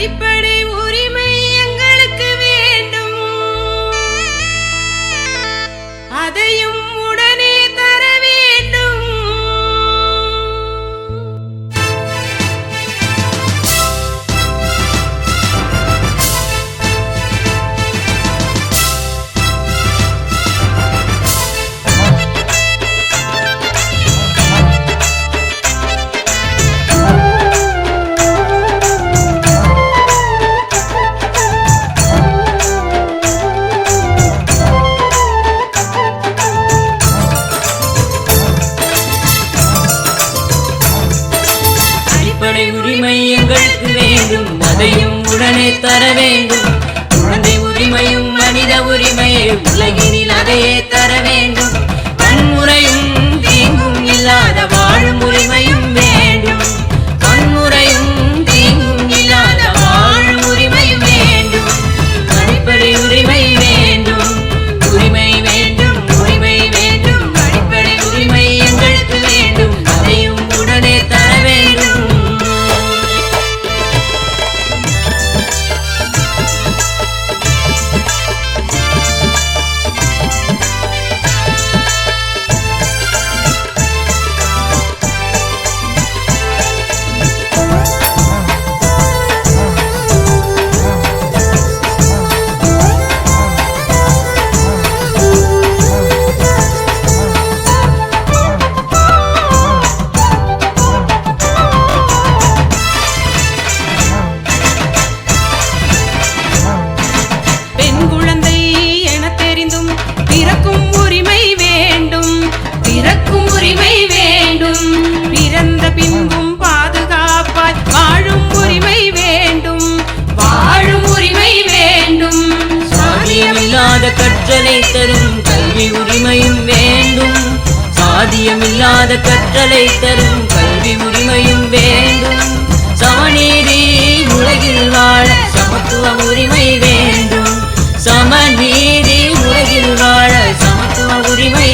அடிப்படை அன்பையும் உடனே தர வேண்டும். குழந்தை உரிமையும் மனித உரிமையை உலகினில் அதையே தர வேண்டும். தரும் கல்வி உரிமையும் வேண்டும். சாதியமில்லாத கற்றலை தரும் கல்வி உரிமையும் வேண்டும். சமநீதி உலகில் வாழ சமத்துவ உரிமை வேண்டும். சமநீதி உலகில் வாழ சமத்துவ உரிமை